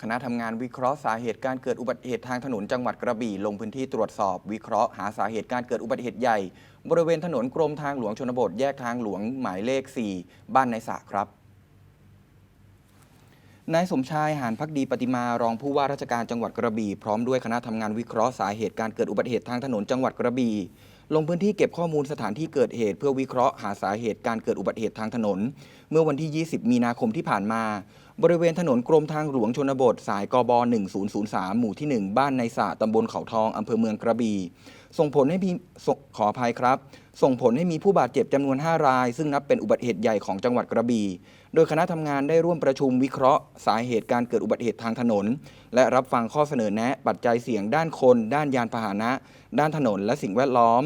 คณะทำงานวิเคราะห์สาเหตุการเกิดอุบัติเหตุทางถนนจังหวัดกระบี่ลงพื้นที่ตรวจสอบวิเคราะห์หาสาเหตุการเกิดอุบัติเหตุใหญ่ บริเวณถนนกรมทางหลวงชนบทแยกทางหลวงหมายเลข 4 บ้านในสระครับนายสมชายหานพักดีปฏิมารองผู้ว่าราชการจังหวัดกระบี่พร้อมด้วยคณะทำงานวิเคราะห์สาเหตุการเกิดอุบัติเหตุทางถนนจังหวัดกระบี่ลงพื้นที่เก็บข้อมูลสถานที่เกิดเหตุ เพื่อวิเคราะห์หาสาเหตุการเกิดอุบัติเหตุทางถนน เมื่อวันที่ 20 มีนาคมที่ผ่านมา บริเวณถนนกรมทางหลวงชนบท สายกบ 1003 หมู่ที่ 1 บ้านในสระตำบลเขาทองอำเภอเมืองกระบี่ ส่งผลให้มีขออภัยครับ ส่งผลให้มีผู้บาดเจ็บจำนวน 5 ราย ซึ่งนับเป็นอุบัติเหตุใหญ่ของจังหวัดกระบี่ โดยคณะทำงานได้ร่วมประชุมวิเคราะห์ สาเหตุการเกิดอุบัติเหตุทางถนน และรับฟังข้อเสนอแนะ ปัจจัยเสี่ยงด้านคน ด้านยานพาหนะ ด้านถนนและสิ่งแวดล้อม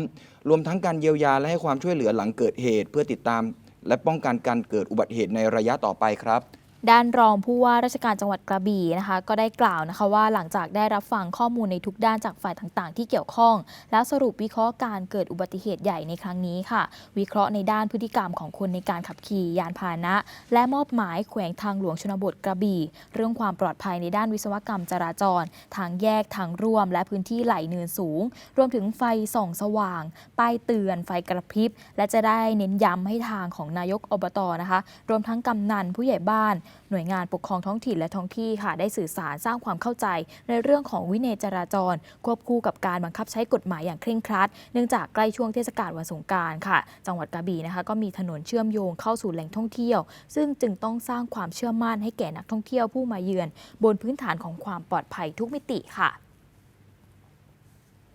รวมทั้งการเยียวยาและให้ความช่วยเหลือหลังเกิดเหตุ เพื่อติดตาม และป้องกันการเกิดอุบัติเหตุในระยะต่อไปครับ ด้านรองผู้ว่าราชการจังหวัดกระบี่นะคะก็ได้กล่าวนะคะว่าหลังจากได้รับฟังข้อมูลในทุกด้านจากฝ่ายต่างๆ ที่เกี่ยวข้อง แล้วสรุปวิเคราะห์การเกิดอุบัติเหตุใหญ่ในครั้งนี้ค่ะ วิเคราะห์ในด้านพฤติกรรมของคนในการขับขี่ยานพาหนะ และมอบหมายแขวงทางหลวงชนบทกระบี่ เรื่องความปลอดภัยในด้านวิศวกรรมจราจร ทางแยกทางร่วม และพื้นที่ไหลเนินสูง รวมถึงไฟส่อง สว่าง ป้ายเตือน ไฟกระพริบ และจะได้เน้นย้ำให้ทางของนายกอบตนะคะ รวมทั้งกำนันผู้ใหญ่บ้านหน่วยงานปกครองท้องถิ่นและท้องที่ค่ะได้สื่อสารสร้างความเข้าใจ ในเรื่องของวินัยจราจร ควบคู่กับการบังคับใช้กฎหมายอย่างเคร่งครัด เนื่องจากใกล้ช่วงเทศกาลวันสงการค่ะ จังหวัดกระบี่นะคะ ก็มีถนนเชื่อมโยงเข้าสู่แหล่งท่องเที่ยว ซึ่งจึงต้องสร้างความเชื่อมั่นให้แก่นักท่องเที่ยวผู้มาเยือน บนพื้นฐานของความปลอดภัยทุกมิติค่ะ